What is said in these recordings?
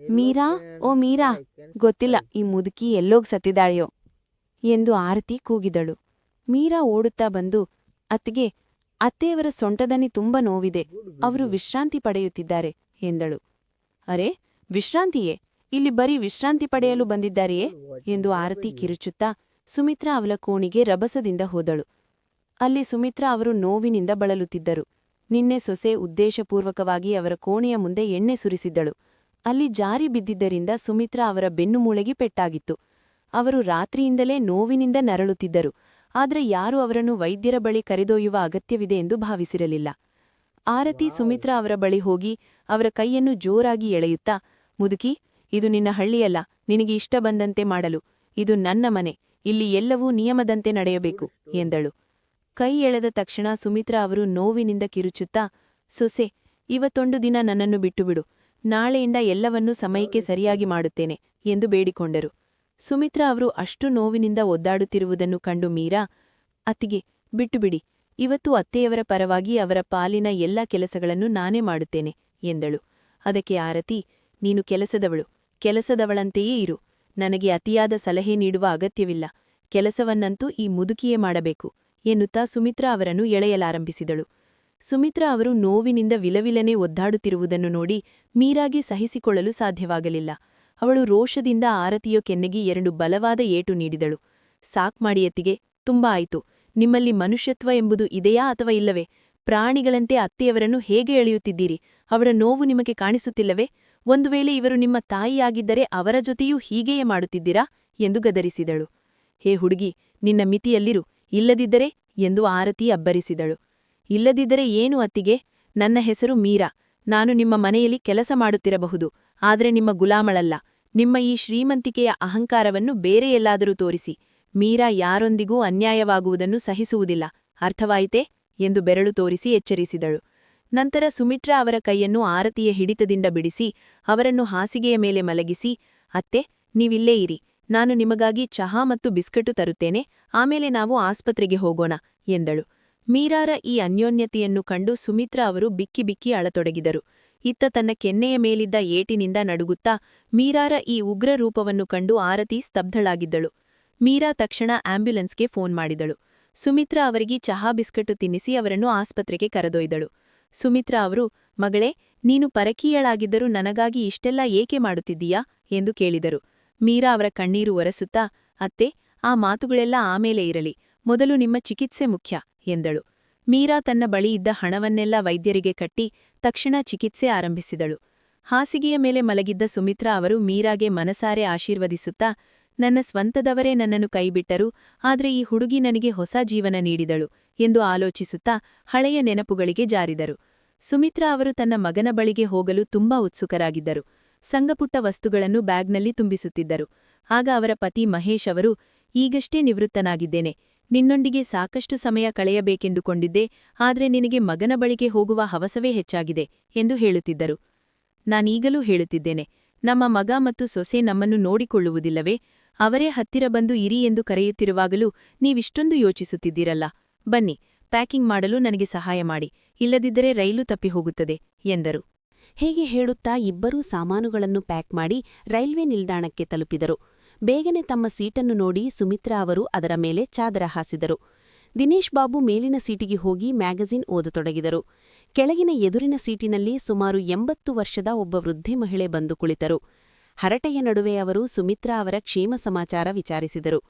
ಮೀರಾ? ಓ ಮೀರಾ, ಗೊತ್ತಿಲ್ಲ, ಈ ಮುದುಕಿ ಎಲ್ಲೋಗ್ ಸತ್ತಿದಾಳೆಯೋ ಎಂದು ಆರತಿ ಕೂಗಿದಳು. ಮೀರಾ ಓಡುತ್ತಾ ಬಂದು, ಅತ್ತಿಗೆ, ಅತ್ತೆಯವರ ಸೊಂಟದನಿ ತುಂಬ ನೋವಿದೆ, ಅವರು ವಿಶ್ರಾಂತಿ ಪಡೆಯುತ್ತಿದ್ದಾರೆ ಎಂದಳು. ಅರೆ, ವಿಶ್ರಾಂತಿಯೇ? ಇಲ್ಲಿ ಬರೀ ವಿಶ್ರಾಂತಿ ಪಡೆಯಲು ಬಂದಿದ್ದಾರೆಯೇ ಎಂದು ಆರತಿ ಕಿರುಚುತ್ತಾ ಸುಮಿತ್ರಾ ಅವಳ ಕೋಣಿಗೆ ರಭಸದಿಂದ ಹೋದಳು. ಅಲ್ಲಿ ಸುಮಿತ್ರಾ ಅವರು ನೋವಿನಿಂದ ಬಳಲುತ್ತಿದ್ದರು. ನಿನ್ನೆ ಸೊಸೆ ಉದ್ದೇಶಪೂರ್ವಕವಾಗಿ ಅವರ ಕೋಣೆಯ ಮುಂದೆ ಎಣ್ಣೆ ಸುರಿಸಿದ್ದಳು. ಅಲ್ಲಿ ಜಾರಿ ಬಿದ್ದಿದ್ದರಿಂದ ಸುಮಿತ್ರಾ ಅವರ ಬೆನ್ನುಮೂಳೆಗೆ ಪೆಟ್ಟಾಗಿತ್ತು. ಅವರು ರಾತ್ರಿಯಿಂದಲೇ ನೋವಿನಿಂದ ನರಳುತ್ತಿದ್ದರು. ಆದರೆ ಯಾರೂ ಅವರನ್ನು ವೈದ್ಯರ ಬಳಿ ಕರೆದೊಯ್ಯುವ ಅಗತ್ಯವಿದೆ ಎಂದು ಭಾವಿಸಿರಲಿಲ್ಲ. ಆರತಿ ಸುಮಿತ್ರಾ ಅವರ ಬಳಿ ಹೋಗಿ ಅವರ ಕೈಯನ್ನು ಜೋರಾಗಿ ಎಳೆಯುತ್ತಾ, ಮುದುಕಿ, ಇದು ನಿನ್ನ ಹಳ್ಳಿಯಲ್ಲ, ನಿನಗೆ ಇಷ್ಟ ಬಂದಂತೆ ಮಾಡಲು. ಇದು ನನ್ನ ಮನೆ, ಇಲ್ಲಿ ಎಲ್ಲವೂ ನಿಯಮದಂತೆ ನಡೆಯಬೇಕು, ಎಂದಳು. ಕೈ ಎಳೆದ ತಕ್ಷಣ ಸುಮಿತ್ರಾ ಅವರು ನೋವಿನಿಂದ ಕಿರುಚುತ್ತಾ, ಸೊಸೆ, ಇವತ್ತೊಂದು ದಿನ ನನ್ನನ್ನು ಬಿಟ್ಟುಬಿಡು. ನಾಳೆಯಿಂದ ಎಲ್ಲವನ್ನೂ ಸಮಯಕ್ಕೆ ಸರಿಯಾಗಿ ಮಾಡುತ್ತೇನೆ ಎಂದು ಬೇಡಿಕೊಂಡರು. ಸುಮಿತ್ರಾ ಅವರು ಅಷ್ಟು ನೋವಿನಿಂದ ಒದ್ದಾಡುತ್ತಿರುವುದನ್ನು ಕಂಡು ಮೀರಾ, ಅತ್ತಿಗೆ, ಬಿಟ್ಟುಬಿಡಿ, ಇವತ್ತು ಅತ್ತೆಯವರ ಪರವಾಗಿ ಅವರ ಪಾಲಿನ ಎಲ್ಲ ಕೆಲಸಗಳನ್ನು ನಾನೇ ಮಾಡುತ್ತೇನೆ ಎಂದಳು. ಅದಕ್ಕೆ ಆರತಿ, ನೀನು ಕೆಲಸದವಳು, ಕೆಲಸದವಳಂತೆಯೇ ಇರು. ನನಗೆ ಅತಿಯಾದ ಸಲಹೆ ನೀಡುವ ಅಗತ್ಯವಿಲ್ಲ. ಕೆಲಸವನ್ನಂತೂ ಈ ಮುದುಕಿಯೇ ಮಾಡಬೇಕು ಎನ್ನುತ್ತಾ ಸುಮಿತ್ರಾ ಅವರನ್ನು ಎಳೆಯಲಾರಂಭಿಸಿದಳು. ಸುಮಿತ್ರಾ ಅವರು ನೋವಿನಿಂದ ವಿಲವಿಲನೆ ಒದ್ದಾಡುತ್ತಿರುವುದನ್ನು ನೋಡಿ ಮೀರಾಗೆ ಸಹಿಸಿಕೊಳ್ಳಲು ಸಾಧ್ಯವಾಗಲಿಲ್ಲ. ಅವಳು ರೋಷದಿಂದ ಆರತಿಯೋ ಕೆನ್ನೆಗೆ ಎರಡು ಬಲವಾದ ಏಟು ನೀಡಿದಳು. ಸಾಕ್ ಮಾಡಿ ಎತ್ತಿಗೆ ತುಂಬಾ ಆಯಿತು. ನಿಮ್ಮಲ್ಲಿ ಮನುಷ್ಯತ್ವ ಎಂಬುದು ಇದೆಯಾ ಅಥವಾ ಇಲ್ಲವೇ? ಪ್ರಾಣಿಗಳಂತೆ ಅತ್ತೆಯವರನ್ನು ಹೇಗೆ ಎಳೆಯುತ್ತಿದ್ದೀರಿ? ಅವರ ನೋವು ನಿಮಗೆ ಕಾಣಿಸುತ್ತಿಲ್ಲವೇ? ಒಂದು ವೇಳೆ ಇವರು ನಿಮ್ಮ ತಾಯಿಯಾಗಿದ್ದರೆ ಅವರ ಜೊತೆಯೂ ಹೀಗೆಯೇ ಮಾಡುತ್ತಿದ್ದೀರಾ? ಎಂದು ಗದರಿಸಿದಳು. ಹೇ ಹುಡುಗಿ, ನಿನ್ನ ಮಿತಿಯಲ್ಲಿರು. ಇಲ್ಲದಿದ್ದರೆ ಎಂದು ಆರತಿ ಅಬ್ಬರಿಸಿದಳು. ಇಲ್ಲದಿದ್ದರೆ ಏನು ಅತ್ತಿಗೆ? ನನ್ನ ಹೆಸರು ಮೀರಾ. ನಾನು ನಿಮ್ಮ ಮನೆಯಲ್ಲಿ ಕೆಲಸ ಮಾಡುತ್ತಿರಬಹುದು, ಆದರೆ ನಿಮ್ಮ ಗುಲಾಮಳಲ್ಲ. ನಿಮ್ಮ ಈ ಶ್ರೀಮಂತಿಕೆಯ ಅಹಂಕಾರವನ್ನು ಬೇರೆ ಎಲ್ಲಾದರೂ ತೋರಿಸಿ. ಮೀರಾ ಯಾರೊಂದಿಗೂ ಅನ್ಯಾಯವಾಗುವುದನ್ನು ಸಹಿಸುವುದಿಲ್ಲ. ಅರ್ಥವಾಯಿತೆ? ಎಂದು ಬೆರಳು ತೋರಿಸಿ ಎಚ್ಚರಿಸಿದಳು. ನಂತರ ಸುಮಿತ್ರಾ ಅವರ ಕೈಯನ್ನು ಆರತಿಯ ಹಿಡಿತದಿಂದ ಬಿಡಿಸಿ, ಅವರನ್ನು ಹಾಸಿಗೆಯ ಮೇಲೆ ಮಲಗಿಸಿ, ಅತ್ತೆ, ನೀವಿಲ್ಲೇ ಇರಿ. ನಾನು ನಿಮಗಾಗಿ ಚಹಾ ಮತ್ತು ಬಿಸ್ಕಟ್ಟು ತರುತ್ತೇನೆ. ಆಮೇಲೆ ನಾವು ಆಸ್ಪತ್ರೆಗೆ ಹೋಗೋಣ, ಎಂದಳು. ಮೀರಾರ ಈ ಅನ್ಯೋನ್ಯತೆಯನ್ನು ಕಂಡು ಸುಮಿತ್ರಾ ಅವರು ಬಿಕ್ಕಿ ಬಿಕ್ಕಿ ಅಳತೊಡಗಿದರು. ಇತ್ತ ತನ್ನ ಕೆನ್ನೆಯ ಮೇಲಿದ್ದ ಏಟಿನಿಂದ ನಡುಗುತ್ತಾ ಮೀರಾರ ಈ ಉಗ್ರ ರೂಪವನ್ನು ಕಂಡು ಆರತಿ ಸ್ತಬ್ಧಳಾಗಿದ್ದಳು. ಮೀರಾ ತಕ್ಷಣ ಆಂಬ್ಯುಲೆನ್ಸ್ಗೆ ಫೋನ್ ಮಾಡಿದಳು. ಸುಮಿತ್ರಾ ಅವರಿಗೆ ಚಹಾ ಬಿಸ್ಕಟ್ಟು ತಿನ್ನಿಸಿ ಅವರನ್ನು ಆಸ್ಪತ್ರೆಗೆ ಕರೆದೊಯ್ದಳು. ಸುಮಿತ್ರಾ ಅವರು, ಮಗಳೇ, ನೀನು ಪರಕೀಯಳಾಗಿದ್ದರೂ ನನಗಾಗಿ ಇಷ್ಟೆಲ್ಲ ಏಕೆ ಮಾಡುತ್ತಿದ್ದೀಯಾ? ಎಂದು ಕೇಳಿದರು. ಮೀರಾ ಅವರ ಕಣ್ಣೀರು ಒರೆಸುತ್ತಾ, ಅತ್ತೆ, ಆ ಮಾತುಗಳೆಲ್ಲ ಆಮೇಲೆ ಇರಲಿ. ಮೊದಲು ನಿಮ್ಮ ಚಿಕಿತ್ಸೆ ಮುಖ್ಯ. ಎಂದಳು. ಮೀರಾ ತನ್ನ ಬಳಿ ಇದ್ದ ಹಣವನ್ನೆಲ್ಲ ವೈದ್ಯರಿಗೆ ಕಟ್ಟಿ ತಕ್ಷಣ ಚಿಕಿತ್ಸೆ ಆರಂಭಿಸಿದಳು. ಹಾಸಿಗೆಯ ಮೇಲೆ ಮಲಗಿದ್ದ ಸುಮಿತ್ರಾ ಅವರು ಮೀರಾಗೆ ಮನಸಾರೆ ಆಶೀರ್ವದಿಸುತ್ತಾ, ನನ್ನ ಸ್ವಂತದವರೇ ನನ್ನನ್ನು ಕೈಬಿಟ್ಟರು, ಆದರೆ ಈ ಹುಡುಗಿ ನನಗೆ ಹೊಸ ಜೀವನ ನೀಡಿದಳು ಎಂದು ಆಲೋಚಿಸುತ್ತಾ ಹಳೆಯ ನೆನಪುಗಳಿಗೆ ಜಾರಿದರು. ಸುಮಿತ್ರಾ ಅವರು ತನ್ನ ಮಗನ ಬಳಿಗೆ ಹೋಗಲು ತುಂಬಾ ಉತ್ಸುಕರಾಗಿದ್ದರು. ಸಂಗಪುಟ್ಟ ವಸ್ತುಗಳನ್ನು ಬ್ಯಾಗ್ನಲ್ಲಿ ತುಂಬಿಸುತ್ತಿದ್ದರು. ಆಗ ಅವರ ಪತಿ ಮಹೇಶ್ ಅವರು, ಈಗಷ್ಟೇ ನಿವೃತ್ತನಾಗಿದ್ದೇನೆ. ನಿನ್ನೊಂದಿಗೆ ಸಾಕಷ್ಟು ಸಮಯ ಕಳೆಯಬೇಕೆಂದುಕೊಂಡಿದ್ದೆ, ಆದರೆ ನಿನಗೆ ಮಗನ ಬಳಿಗೆ ಹೋಗುವ ಹವಸವೇ ಹೆಚ್ಚಾಗಿದೆ ಎಂದು ಹೇಳುತ್ತಿದ್ದರು. ನಾನೀಗಲೂ ಹೇಳುತ್ತಿದ್ದೇನೆ, ನಮ್ಮ ಮಗ ಮತ್ತು ಸೊಸೆ ನಮ್ಮನ್ನು ನೋಡಿಕೊಳ್ಳುವುದಿಲ್ಲವೇ? ಅವರೇ ಹತ್ತಿರ ಬಂದು ಇರಿ ಎಂದು ಕರೆಯುತ್ತಿರುವಾಗಲೂ ನೀವಿಷ್ಟೊಂದು ಯೋಚಿಸುತ್ತಿದ್ದೀರಲ್ಲ. ಬನ್ನಿ, ಪ್ಯಾಕಿಂಗ್ ಮಾಡಲು ನನಗೆ ಸಹಾಯ ಮಾಡಿ, ಇಲ್ಲದಿದ್ದರೆ ರೈಲು ತಪ್ಪಿ ಹೋಗುತ್ತದೆ ಎಂದರು. ಹೇಗೆ ಹೇಳುತ್ತಾ ಇಬ್ಬರೂ ಸಾಮಾನುಗಳನ್ನು ಪ್ಯಾಕ್ ಮಾಡಿ ರೈಲ್ವೆ ನಿಲ್ದಾಣಕ್ಕೆ ತಲುಪಿದರು. ಬೇಗನೆ ತಮ್ಮ ಸೀಟನ್ನು ನೋಡಿ ಸುಮಿತ್ರಾ ಅವರು ಅದರ ಮೇಲೆ ಚಾದರ ಹಾಸಿದರು. ದಿನೇಶ್ ಬಾಬು ಮೇಲಿನ ಸೀಟಿಗೆ ಹೋಗಿ ಮ್ಯಾಗಜಿನ್ ಓದತೊಡಗಿದರು ಕೆಳಗಿನ ಎದುರಿನ ಸೀಟಿನಲ್ಲಿ ಸುಮಾರು ಎಂಬತ್ತು ವರ್ಷದ ಒಬ್ಬ ವೃದ್ಧೆ ಮಹಿಳೆ ಬಂದು ಕುಳಿತರು. ಹರಟೆಯ ನಡುವೆ ಅವರು ಸುಮಿತ್ರಾ ಅವರ ಕ್ಷೇಮ ಸಮಾಚಾರ ವಿಚಾರಿಸಿದರು.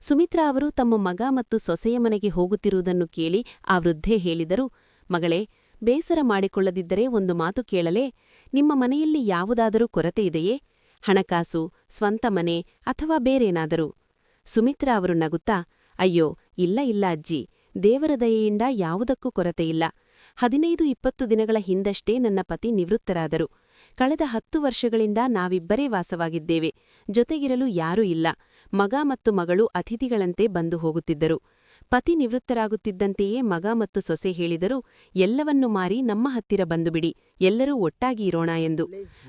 ಸುಮಿತ್ರಾ ಅವರು ತಮ್ಮ ಮಗ ಮತ್ತು ಸೊಸೆಯ ಮನೆಗೆ ಹೋಗುತ್ತಿರುವುದನ್ನು ಕೇಳಿ ಆ ವೃದ್ಧೆ ಹೇಳಿದರು, ಮಗಳೇ, ಬೇಸರ ಮಾಡಿಕೊಳ್ಳದಿದ್ದರೆ ಒಂದು ಮಾತು ಕೇಳಲೇ, ನಿಮ್ಮ ಮನೆಯಲ್ಲಿ ಯಾವುದಾದರೂ ಕೊರತೆಯಿದೆಯೇ ಹಣಕಾಸು, ಸ್ವಂತ ಮನೆ ಅಥವಾ ಬೇರೇನಾದರೂ. ಸುಮಿತ್ರಾ ಅವರು ನಗುತ್ತಾ, ಅಯ್ಯೋ, ಇಲ್ಲ ಇಲ್ಲ ಅಜ್ಜಿ, ದೇವರ ದಯೆಯಿಂದ ಯಾವುದಕ್ಕೂ ಕೊರತೆಯಿಲ್ಲ ಹದಿನೈದು, ಇಪ್ಪತ್ತು ದಿನಗಳ ಹಿಂದಷ್ಟೇ ನನ್ನ ಪತಿ ನಿವೃತ್ತರಾದರು. ಕಳೆದ ಹತ್ತು ವರ್ಷಗಳಿಂದ ನಾವಿಬ್ಬರೇ ವಾಸವಾಗಿದ್ದೇವೆ. ಜೊತೆಗಿರಲು ಯಾರೂ ಇಲ್ಲ. ಮಗ ಮತ್ತು ಮಗಳು ಅತಿಥಿಗಳಂತೆ ಬಂದು ಹೋಗುತ್ತಿದ್ದರು. ಪತಿ ನಿವೃತ್ತರಾಗುತ್ತಿದ್ದಂತೆಯೇ ಮಗ ಮತ್ತು ಸೊಸೆ ಹೇಳಿದರು, ಎಲ್ಲವನ್ನು ಮಾರಿ ನಮ್ಮ ಹತ್ತಿರ ಬಂದುಬಿಡಿ, ಎಲ್ಲರೂ ಒಟ್ಟಾಗಿ ಇರೋಣ ಎಂದು.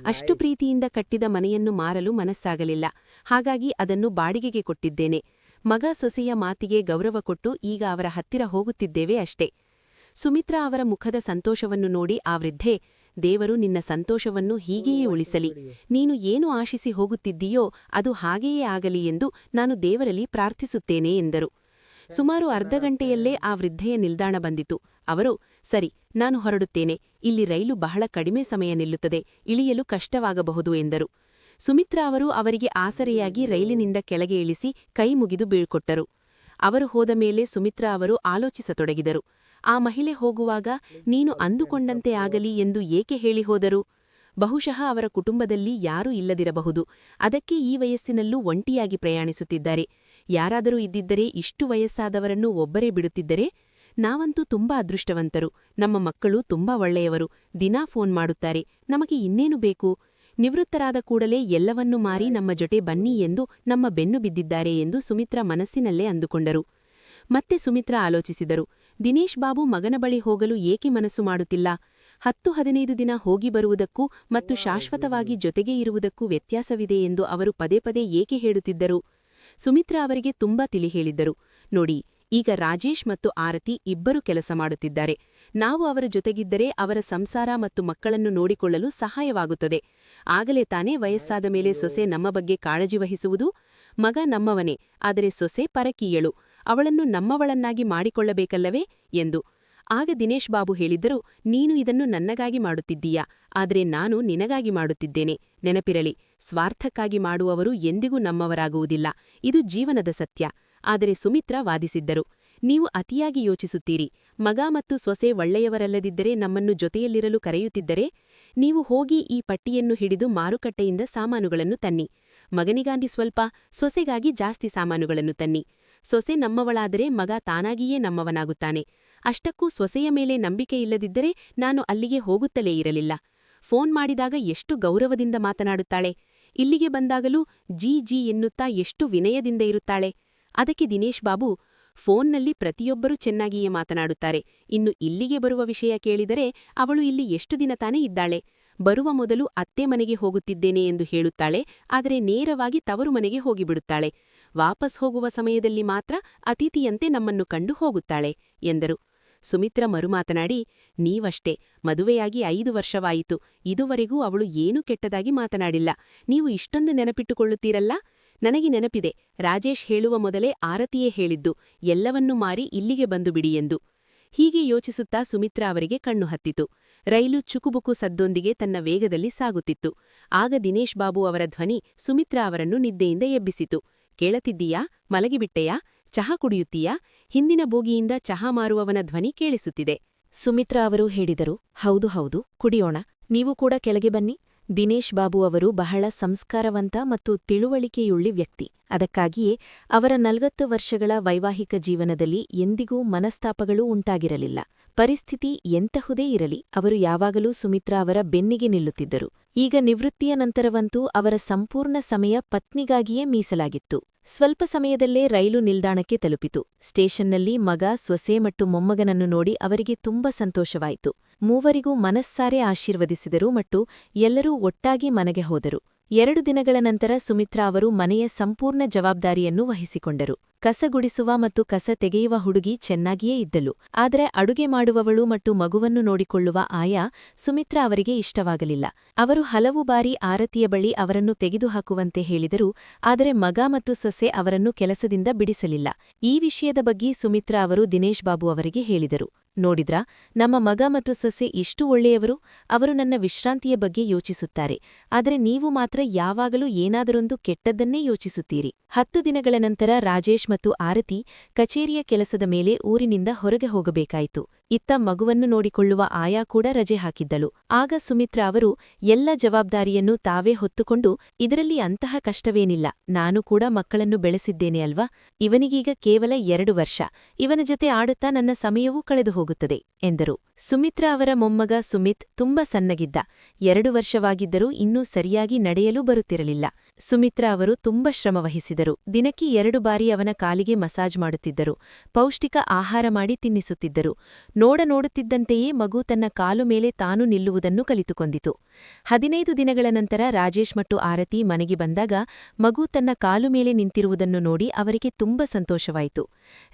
ಅಷ್ಟು ಪ್ರೀತಿಯಿಂದ ಕಟ್ಟಿದ ಮನೆಯನ್ನು ಮಾರಲು ಮನಸ್ಸಾಗಲಿಲ್ಲ, ಹಾಗಾಗಿ ಅದನ್ನು ಬಾಡಿಗೆಗೆ ಕೊಟ್ಟಿದ್ದೇನೆ. ಮಗ ಸೊಸೆಯ ಮಾತಿಗೆ ಗೌರವ ಕೊಟ್ಟು ಈಗ ಅವರ ಹತ್ತಿರ ಹೋಗುತ್ತಿದ್ದೇವೆ ಅಷ್ಟೇ. ಸುಮಿತ್ರಾ ಅವರ ಮುಖದ ಸಂತೋಷವನ್ನು ನೋಡಿ ಆ ವೃದ್ಧೆ ದೇವರು ನಿನ್ನ ಸಂತೋಷವನ್ನು ಹೀಗೆಯೇ ಉಳಿಸಲಿ, ನೀನು ಏನು ಆಶಿಸಿ ಹೋಗುತ್ತಿದ್ದೀಯೋ ಅದು ಹಾಗೆಯೇ ಆಗಲಿ ಎಂದು ನಾನು ದೇವರಲ್ಲಿ ಪ್ರಾರ್ಥಿಸುತ್ತೇನೆ ಎಂದರು. ಸುಮಾರು ಅರ್ಧ ಗಂಟೆಯಲ್ಲೇ ಆ ವೃದ್ಧೆಯ ನಿಲ್ದಾಣ ಬಂದಿತು. ಅವರು, ಸರಿ, ನಾನು ಹೊರಡುತ್ತೇನೆ. ಇಲ್ಲಿ ರೈಲು ಬಹಳ ಕಡಿಮೆ ಸಮಯ ನಿಲ್ಲುತ್ತದೆ. ಇಳಿಯಲು ಕಷ್ಟವಾಗಬಹುದು ಎಂದರು. ಸುಮಿತ್ರಾ ಅವರು ಅವರಿಗೆ ಆಸರೆಯಾಗಿ ರೈಲಿನಿಂದ ಕೆಳಗೆ ಇಳಿಸಿ ಕೈ ಮುಗಿದು ಬೀಳ್ಕೊಟ್ಟರು. ಅವರು ಹೋದ ಮೇಲೆ ಸುಮಿತ್ರಾ ಅವರು ಆಲೋಚಿಸತೊಡಗಿದರು. ಆ ಮಹಿಳೆ ಹೋಗುವಾಗ ನೀನು ಅಂದುಕೊಂಡಂತೆ ಆಗಲಿ ಎಂದು ಏಕೆ ಹೇಳಿ ಹೋದರು? ಬಹುಶಃ ಅವರ ಕುಟುಂಬದಲ್ಲಿ ಯಾರೂ ಇಲ್ಲದಿರಬಹುದು. ಅದಕ್ಕೆ ಈ ವಯಸ್ಸಿನಲ್ಲೂ ಒಂಟಿಯಾಗಿ ಪ್ರಯಾಣಿಸುತ್ತಿದ್ದಾರೆ. ಯಾರಾದರೂ ಇದ್ದಿದ್ದರೆ ಇಷ್ಟು ವಯಸ್ಸಾದವರನ್ನು ಒಬ್ಬರೇ ಬಿಡುತ್ತಿದ್ದರೆ ನಾವಂತೂ ತುಂಬಾ ಅದೃಷ್ಟವಂತರು. ನಮ್ಮ ಮಕ್ಕಳು ತುಂಬಾ ಒಳ್ಳೆಯವರು. ದಿನಾ ಫೋನ್ ಮಾಡುತ್ತಾರೆ. ನಮಗೆ ಇನ್ನೇನು ಬೇಕು? ನಿವೃತ್ತರಾದ ಕೂಡಲೇ ಎಲ್ಲವನ್ನೂ ಮಾರಿ ನಮ್ಮ ಜೊತೆ ಬನ್ನಿ ಎಂದು ನಮ್ಮ ಬೆನ್ನು ಬಿದ್ದಿದ್ದಾರೆ ಎಂದು ಸುಮಿತ್ರ ಮನಸ್ಸಿನಲ್ಲೇ ಅಂದುಕೊಂಡರು. ಮತ್ತೆ ಸುಮಿತ್ರ ಆಲೋಚಿಸಿದರು. ದಿನೇಶ್ ಬಾಬು ಮಗನ ಬಳಿ ಹೋಗಲು ಏಕೆ ಮನಸ್ಸು ಮಾಡುತ್ತಿಲ್ಲ? ಹತ್ತು ಹದಿನೈದು ದಿನ ಹೋಗಿ ಬರುವುದಕ್ಕೂ ಮತ್ತು ಶಾಶ್ವತವಾಗಿ ಜೊತೆಗೆ ಇರುವುದಕ್ಕೂ ವ್ಯತ್ಯಾಸವಿದೆ ಎಂದು ಅವರು ಪದೇ ಪದೇ ಏಕೆ ಹೇಳುತ್ತಿದ್ದರು? ಸುಮಿತ್ರಾ ಅವರಿಗೆ ತುಂಬಾ ತಿಳಿ ಹೇಳಿದ್ದರು. ನೋಡಿ, ಈಗ ರಾಜೇಶ್ ಮತ್ತು ಆರತಿ ಇಬ್ಬರು ಕೆಲಸ ಮಾಡುತ್ತಿದ್ದಾರೆ. ನಾವು ಅವರ ಜೊತೆಗಿದ್ದರೆ ಅವರ ಸಂಸಾರ ಮತ್ತು ಮಕ್ಕಳನ್ನು ನೋಡಿಕೊಳ್ಳಲು ಸಹಾಯವಾಗುತ್ತದೆ. ಆಗಲೇ ತಾನೇ ವಯಸ್ಸಾದ ಮೇಲೆ ಸೊಸೆ ನಮ್ಮ ಬಗ್ಗೆ ಕಾಳಜಿ ವಹಿಸುವುದು, ಮಗ ನಮ್ಮವನೇ, ಆದರೆ ಸೊಸೆ ಪರಕೀಯಳು. ಅವಳನ್ನು ನಮ್ಮವಳನ್ನಾಗಿ ಮಾಡಿಕೊಳ್ಳಬೇಕಲ್ಲವೇ? ಎಂದು. ಆಗ ದಿನೇಶ್ ಬಾಬು ಹೇಳಿದ್ದರು, ನೀನು ಇದನ್ನು ನನ್ನಗಾಗಿ ಮಾಡುತ್ತಿದ್ದೀಯಾ? ಆದರೆ ನಾನು ನಿನಗಾಗಿ ಮಾಡುತ್ತಿದ್ದೇನೆ. ನೆನಪಿರಲಿ ಸ್ವಾರ್ಥಕ್ಕಾಗಿ ಮಾಡುವವರು ಎಂದಿಗೂ ನಮ್ಮವರಾಗುವುದಿಲ್ಲ. ಇದು ಜೀವನದ ಸತ್ಯ. ಆದರೆ ಸುಮಿತ್ರ ವಾದಿಸಿದ್ದರು. ನೀವು ಅತಿಯಾಗಿ ಯೋಚಿಸುತ್ತೀರಿ. ಮಗ ಮತ್ತು ಸೊಸೆ ಒಳ್ಳೆಯವರಲ್ಲದಿದ್ದರೆ ನಮ್ಮನ್ನು ಜೊತೆಯಲ್ಲಿರಲು ಕರೆಯುತ್ತಿದ್ದರೆ, ನೀವು ಹೋಗಿ ಈ ಪಟ್ಟಿಯನ್ನು ಹಿಡಿದು ಮಾರುಕಟ್ಟೆಯಿಂದ ಸಾಮಾನುಗಳನ್ನು ತನ್ನಿ. ಮಗನಿಗಾಗಿ ಸ್ವಲ್ಪ, ಸೊಸೆಗಾಗಿ ಜಾಸ್ತಿ ಸಾಮಾನುಗಳನ್ನು ತನ್ನಿ. ಸೊಸೆ ನಮ್ಮವಳಾದರೆ ಮಗ ತಾನಾಗಿಯೇ ನಮ್ಮವನಾಗುತ್ತಾನೆ. ಅಷ್ಟಕ್ಕೂ ಸೊಸೆಯ ಮೇಲೆ ನಂಬಿಕೆ ಇಲ್ಲದಿದ್ದರೆ ನಾನು ಅಲ್ಲಿಗೆ ಹೋಗುತ್ತಲೇ ಇರಲಿಲ್ಲ. ಫೋನ್ ಮಾಡಿದಾಗ ಎಷ್ಟು ಗೌರವದಿಂದ ಮಾತನಾಡುತ್ತಾಳೆ. ಇಲ್ಲಿಗೆ ಬಂದಾಗಲೂ ಜಿ ಜಿ ಎನ್ನುತ್ತಾ ಎಷ್ಟು ವಿನಯದಿಂದ ಇರುತ್ತಾಳೆ. ಅದಕ್ಕೆ ದಿನೇಶ್ ಬಾಬು ಫೋನ್ನಲ್ಲಿ ಪ್ರತಿಯೊಬ್ಬರೂ ಚೆನ್ನಾಗಿಯೇ ಮಾತನಾಡುತ್ತಾರೆ. ಇನ್ನು ಇಲ್ಲಿಗೆ ಬರುವ ವಿಷಯ ಕೇಳಿದರೆ ಅವಳು ಇಲ್ಲಿ ಎಷ್ಟು ದಿನ ತಾನೇ ಇದ್ದಾಳೆ. ಬರುವ ಮೊದಲು ಅತ್ತೆ ಮನೆಗೆ ಹೋಗುತ್ತಿದ್ದೇನೆ ಎಂದು ಹೇಳುತ್ತಾಳೆ. ಆದರೆ ನೇರವಾಗಿ ತವರು ಮನೆಗೆ ಹೋಗಿಬಿಡುತ್ತಾಳೆ. ವಾಪಸ್ ಹೋಗುವ ಸಮಯದಲ್ಲಿ ಮಾತ್ರ ಅತಿಥಿಯಂತೆ ನಮ್ಮನ್ನು ಕಂಡು ಹೋಗುತ್ತಾಳೆ ಎಂದರು. ಸುಮಿತ್ರ ಮರುಮಾತನಾಡಿ, ನೀವಷ್ಟೇ, ಮದುವೆಯಾಗಿ ಐದು ವರ್ಷವಾಯಿತು. ಇದುವರೆಗೂ ಅವಳು ಏನೂ ಕೆಟ್ಟದಾಗಿ ಮಾತನಾಡಿಲ್ಲ. ನೀವು ಇಷ್ಟೊಂದು ನೆನಪಿಟ್ಟುಕೊಳ್ಳುತ್ತೀರಲ್ಲ? ನನಗೆ ನೆನಪಿದೆ. ರಾಜೇಶ್ ಹೇಳುವ ಮೊದಲೇ ಆರತಿಯೇ ಹೇಳಿದ್ದು. ಎಲ್ಲವನ್ನೂ ಮಾರಿ ಇಲ್ಲಿಗೆ ಬಂದು ಬಿಡಿ ಎಂದು. ಹೀಗೆ ಯೋಚಿಸುತ್ತಾ ಸುಮಿತ್ರ ಅವರಿಗೆ ಕಣ್ಣು ಹತ್ತಿತು. ರೈಲು ಚುಕುಬುಕು ಸದ್ದೊಂದಿಗೆ ತನ್ನ ವೇಗದಲ್ಲಿ ಸಾಗುತ್ತಿತ್ತು. ಆಗ ದಿನೇಶ್ ಬಾಬು ಅವರ ಧ್ವನಿ ಸುಮಿತ್ರ ಅವರನ್ನು ನಿದ್ದೆಯಿಂದ ಎಬ್ಬಿಸಿತು. ಕೇಳತಿದ್ದೀಯಾ? ಮಲಗಿಬಿಟ್ಟೆಯಾ? ಚಹಾ ಕುಡಿಯುತ್ತೀಯಾ? ಹಿಂದಿನ ಬೋಗಿಯಿಂದ ಚಹಾ ಮಾರುವವನ ಧ್ವನಿ ಕೇಳಿಸುತ್ತಿದೆ. ಸುಮಿತ್ರಾ ಅವರು ಹೇಳಿದರು, ಹೌದು ಹೌದು, ಕುಡಿಯೋಣ. ನೀವು ಕೂಡ ಕೆಳಗೆ ಬನ್ನಿ. ದಿನೇಶ್ ಬಾಬು ಅವರು ಬಹಳ ಸಂಸ್ಕಾರವಂತ ಮತ್ತು ತಿಳುವಳಿಕೆಯುಳ್ಳಿ ವ್ಯಕ್ತಿ. ಅದಕ್ಕಾಗಿಯೇ ಅವರ ನಲವತ್ತು ವರ್ಷಗಳ ವೈವಾಹಿಕ ಜೀವನದಲ್ಲಿ ಎಂದಿಗೂ ಮನಸ್ತಾಪಗಳೂ ಉಂಟಾಗಿರಲಿಲ್ಲ. ಪರಿಸ್ಥಿತಿ ಎಂತಹುದೇ ಇರಲಿ, ಅವರು ಯಾವಾಗಲೂ ಸುಮಿತ್ರಾ ಅವರ ಬೆನ್ನಿಗೆ ನಿಲ್ಲುತ್ತಿದ್ದರು. ಈಗ ನಿವೃತ್ತಿಯ ನಂತರವಂತೂ ಅವರ ಸಂಪೂರ್ಣ ಸಮಯ ಪತ್ನಿಗಾಗಿಯೇ ಮೀಸಲಾಗಿತ್ತು. ಸ್ವಲ್ಪ ಸಮಯದಲ್ಲೇ ರೈಲು ನಿಲ್ದಾಣಕ್ಕೆ ತಲುಪಿತು. ಸ್ಟೇಷನ್ನಲ್ಲಿ ಮಗ, ಸೊಸೆ ಮತ್ತು ಮೊಮ್ಮಗನನ್ನು ನೋಡಿ ಅವರಿಗೆ ತುಂಬ ಸಂತೋಷವಾಯಿತು. ಮೂವರಿಗೂ ಮನಸ್ಸಾರೆ ಆಶೀರ್ವದಿಸಿದರು ಮತ್ತು ಎಲ್ಲರೂ ಒಟ್ಟಾಗಿ ಮನೆಗೆ ಹೋದರು. ಎರಡು ದಿನಗಳ ನಂತರ ಸುಮಿತ್ರಾ ಅವರು ಮನೆಯ ಸಂಪೂರ್ಣ ಜವಾಬ್ದಾರಿಯನ್ನು ವಹಿಸಿಕೊಂಡರು. ಕಸ ಗುಡಿಸುವ ಮತ್ತು ಕಸ ತೆಗೆಯುವ ಹುಡುಗಿ ಚೆನ್ನಾಗಿಯೇ ಇದ್ದಳು. ಆದರೆ ಅಡುಗೆ ಮಾಡುವವಳು ಮತ್ತು ಮಗುವನ್ನು ನೋಡಿಕೊಳ್ಳುವ ಆಯಾ ಸುಮಿತ್ರಾ ಅವರಿಗೆ ಇಷ್ಟವಾಗಲಿಲ್ಲ. ಅವರು ಹಲವು ಬಾರಿ ಆರತಿಯ ಬಳಿ ಅವರನ್ನು ತೆಗೆದುಹಾಕುವಂತೆ ಹೇಳಿದರು, ಆದರೆ ಮಗ ಮತ್ತು ಸೊಸೆ ಅವರನ್ನು ಕೆಲಸದಿಂದ ಬಿಡಿಸಲಿಲ್ಲ. ಈ ವಿಷಯದ ಬಗ್ಗೆ ಸುಮಿತ್ರಾ ಅವರು ದಿನೇಶ್ ಬಾಬು ಅವರಿಗೆ ಹೇಳಿದರು. ನೋಡಿದ್ರಾ ನಮ್ಮ ಮಗ ಮತ್ತು ಸೊಸೆ ಇಷ್ಟು ಒಳ್ಳೆಯವರು? ಅವರು ನನ್ನ ವಿಶ್ರಾಂತಿಯ ಬಗ್ಗೆ ಯೋಚಿಸುತ್ತಾರೆ. ಆದರೆ ನೀವು ಮಾತ್ರ ಯಾವಾಗಲೂ ಏನಾದರೊಂದು ಕೆಟ್ಟದ್ದನ್ನೇ ಯೋಚಿಸುತ್ತೀರಿ. ಹತ್ತು ದಿನಗಳ ನಂತರ ರಾಜೇಶ್ ಮತ್ತು ಆರತಿ ಕಚೇರಿಯ ಕೆಲಸದ ಮೇಲೆ ಊರಿನಿಂದ ಹೊರಗೆ ಹೋಗಬೇಕಾಯಿತು. ಇತ್ತ ಮಗುವನ್ನು ನೋಡಿಕೊಳ್ಳುವ ಆಯಾ ಕೂಡ ರಜೆ ಹಾಕಿದ್ದಳು. ಆಗ ಸುಮಿತ್ರಾ ಅವರು, ಎಲ್ಲ ಜವಾಬ್ದಾರಿಯನ್ನು ತಾವೇ ಹೊತ್ತುಕೊಂಡು, ಇದರಲ್ಲಿ ಅಂತಹ ಕಷ್ಟವೇನಿಲ್ಲ, ನಾನು ಕೂಡ ಮಕ್ಕಳನ್ನು ಬೆಳೆಸಿದ್ದೇನೆ ಅಲ್ವಾ? ಇವನಿಗೀಗ ಕೇವಲ ಎರಡು ವರ್ಷ, ಇವನ ಜೊತೆ ಆಡುತ್ತಾ ನನ್ನ ಸಮಯವೂ ಕಳೆದು ಹೋಗುತ್ತದೆ, ಎಂದರು. ಸುಮಿತ್ರಾ ಅವರ ಮೊಮ್ಮಗ ಸುಮಿತ್ ತುಂಬ ಸಣ್ಣಗಿದ್ದ, ಎರಡು ವರ್ಷವಾಗಿದ್ದರೂ ಇನ್ನೂ ಸರಿಯಾಗಿ ನಡೆಯಲು ಬರುತ್ತಿರಲಿಲ್ಲ. ಸುಮಿತ್ರಾ ಅವರು ತುಂಬ ಶ್ರಮವಹಿಸಿದರು. ದಿನಕ್ಕೆ ಎರಡು ಬಾರಿ ಅವನ ಕಾಲಿಗೆ ಮಸಾಜ್ ಮಾಡುತ್ತಿದ್ದರು. ಪೌಷ್ಟಿಕ ಆಹಾರ ಮಾಡಿ ತಿನ್ನಿಸುತ್ತಿದ್ದರು. ನೋಡ ನೋಡುತ್ತಿದ್ದಂತೆಯೇ ಮಗು ತನ್ನ ಕಾಲು ಮೇಲೆ ತಾನು ನಿಲ್ಲುವುದನ್ನು ಕಲಿತುಕೊಂಡಿತು. ಹದಿನೈದು ದಿನಗಳ ನಂತರ ರಾಜೇಶ್ ಮತ್ತು ಆರತಿ ಮನೆಗೆ ಬಂದಾಗ ಮಗು ತನ್ನ ಕಾಲು ಮೇಲೆ ನಿಂತಿರುವುದನ್ನು ನೋಡಿ ಅವರಿಗೆ ತುಂಬ ಸಂತೋಷವಾಯಿತು.